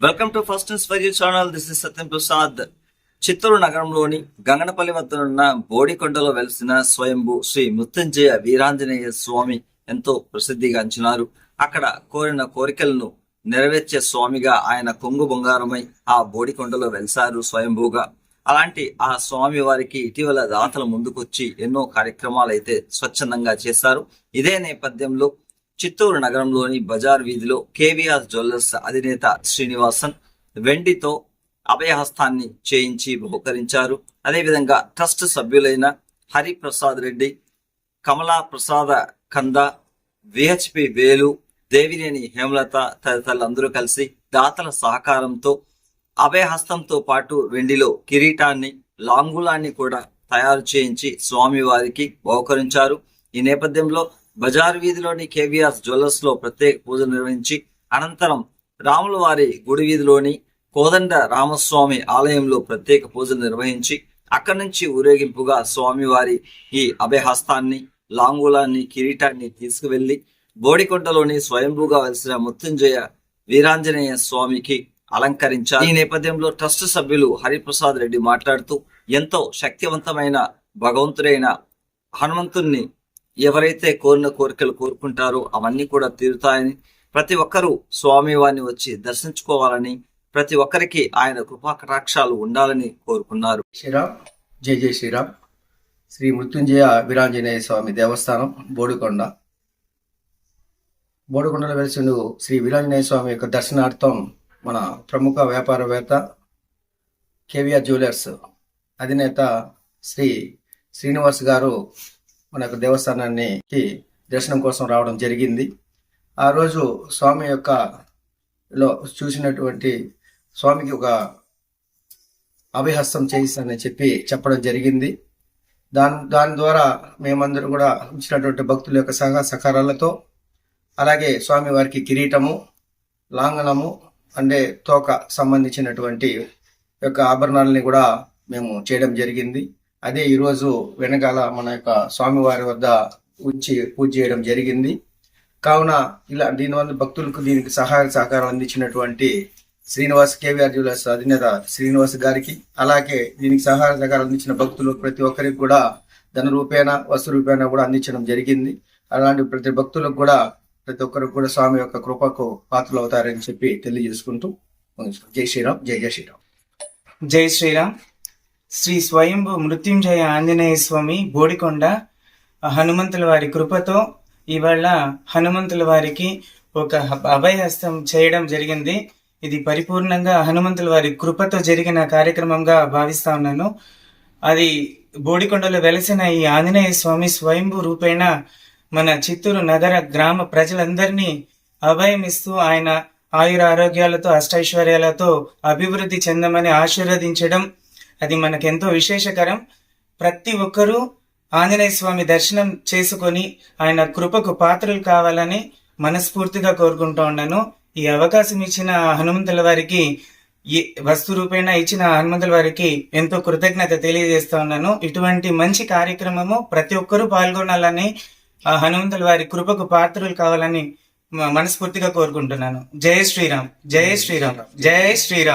Welcome to first inspire channel this is Satyam Prasad Chittoor నగరంలోని గంగనపల్లి వద్దనున్న బోడికొండలో వెలిసిన స్వయంభు శ్రీ మృత్యుంజయ వీరాంజనేయ స్వామి ఎంతో ప్రసిద్ధిగాంచినారు అక్కడ కోరిన కోరికలను నెరవేర్చే స్వామిగా ఆయన కొంగు బంగారమై ఆ బోడికొండలో వెలిసారు స్వయంభూగా. అలాంటి ఆ స్వామి వారికి ఇటీవల దాతల ముందుకొచ్చి ఎన్నో కార్యక్రమాలు అయితే స్వచ్ఛందంగా చేశారు. ఇదే నేపథ్యంలో చిత్తూరు నగరంలోని బజార్ వీధిలో కేవీఆర్ జ్యువెలర్స్ అధినేత శ్రీనివాసన్ వెండితో అభయహస్తాన్ని చేయించి బహుకరించారు. అదేవిధంగా ట్రస్ట్ సభ్యులైన హరిప్రసాద్ రెడ్డి కమలా ప్రసాద కంద విహెచ్పి వేలు దేవినేని హేమలత తదితరులందరూ కలిసి దాతల సహకారంతో అభయహస్తంతో పాటు వెండిలో కిరీటాన్ని లాంగులాన్ని కూడా తయారు చేయించి స్వామివారికి బహుకరించారు. ఈ నేపథ్యంలో బజార్ వీధిలోని కేవీఆర్ జ్యువెలర్స్లో ప్రత్యేక పూజ నిర్వహించి అనంతరం రాముల వారి గుడి వీధిలోని కోదండ రామస్వామి ఆలయంలో ప్రత్యేక పూజలు నిర్వహించి అక్కడి నుంచి ఊరేగింపుగా స్వామివారి ఈ అభయహస్తాన్ని లాంగూలాన్ని కిరీటాన్ని తీసుకువెళ్ళి బోడికొండలోని స్వయంభూగా వెలిసిన మృత్యుంజయ వీరాంజనేయ స్వామికి అలంకరించారు. ఈ నేపథ్యంలో ట్రస్ట్ సభ్యులు హరిప్రసాద్ రెడ్డి మాట్లాడుతూ ఎంతో శక్తివంతమైన భగవంతుడైన హనుమంతుణ్ణి ఎవరైతే కోరిన కోరికలు కోరుకుంటారో అవన్నీ కూడా తీరుతాయని ప్రతి ఒక్కరూ స్వామివారిని వచ్చి దర్శించుకోవాలని ప్రతి ఒక్కరికి ఆయన కృపా కటాక్షాలు ఉండాలని కోరుకున్నారు. శ్రీరామ్ జై జై శ్రీరామ్. శ్రీ మృత్యుంజయ వీరాంజనేయ స్వామి దేవస్థానం బోడికొండ. బోడికొండలో వెలిసిన శ్రీ వీరాంజనేయ స్వామి యొక్క దర్శనార్థం మన ప్రముఖ వ్యాపారవేత్త కేవీఆర్ జ్యువెలర్స్ అధినేత శ్రీ శ్రీనివాస్ గారు మనకు దేవస్థానానికి దర్శనం కోసం రావడం జరిగింది. ఆ రోజు స్వామి యొక్క లో చూసినటువంటి స్వామికి ఒక అభిహస్తం చేయిస్తానని చెప్పి చెప్పడం జరిగింది. దాని దాని ద్వారా మేమందరం కూడా ఇచ్చినటువంటి భక్తుల యొక్క సహ సహకారాలతో అలాగే స్వామి వారికి కిరీటము లాంగనము అంటే తోక సంబంధించినటువంటి యొక్క ఆభరణాలని కూడా మేము చేయడం జరిగింది. అదే ఈరోజు వెనకాల మన యొక్క స్వామివారి వద్ద ఉంచి పూజ చేయడం జరిగింది. కావున ఇలా దీనివల్ల భక్తులకు దీనికి సహాయ సహకారం అందించినటువంటి శ్రీనివాస్ కేవీఆర్ జ్యువెలర్స్ అధినేత శ్రీనివాస్ గారికి అలాగే దీనికి సహాయ సహకారం అందించిన భక్తులు ప్రతి ఒక్కరికి కూడా ధన రూపేణ వస్తు రూపేణ కూడా అందించడం జరిగింది. అలాంటి ప్రతి భక్తులకు కూడా ప్రతి ఒక్కరు కూడా స్వామి యొక్క కృపకు పాత్రలు అవుతారని చెప్పి తెలియజేసుకుంటూ జై శ్రీరామ్ జై జై శ్రీరామ్. జై శ్రీరామ్. శ్రీ స్వయంభు మృత్యుంజయ ఆంజనేయ స్వామి బోడికొండ హనుమంతుల వారి కృపతో ఇవాళ హనుమంతుల వారికి ఒక అభయహస్తం చేయడం జరిగింది. ఇది పరిపూర్ణంగా హనుమంతుల వారి కృపతో జరిగిన కార్యక్రమంగా భావిస్తా ఉన్నాను. అది బోడికొండలో వెలసిన ఈ ఆంజనేయ స్వామి స్వయంభూ రూపేణ మన చిత్తూరు నగర గ్రామ ప్రజలందరినీ అభయం ఇస్తూ ఆయన ఆయుర ఆరోగ్యాలతో అష్టైశ్వర్యాలతో అభివృద్ధి చెందమని ఆశీర్వదించడం అది మనకెంతో విశేషకరం. ప్రతి ఒక్కరూ ఆంజనేయ స్వామి దర్శనం చేసుకొని ఆయన కృపకు పాత్రలు కావాలని మనస్ఫూర్తిగా కోరుకుంటూ ఉన్నాను. ఈ అవకాశం ఇచ్చిన హనుమంతుల వారికి వస్తు రూపేణ ఇచ్చిన హనుమంతుల వారికి ఎంతో కృతజ్ఞత తెలియజేస్తా ఉన్నాను. ఇటువంటి మంచి కార్యక్రమము ప్రతి ఒక్కరూ పాల్గొనాలని ఆ హనుమంతుల వారి కృపకు పాత్రలు కావాలని మనస్ఫూర్తిగా కోరుకుంటున్నాను. జయ శ్రీరామ్ జయ శ్రీరామ్ జయ శ్రీరామ్.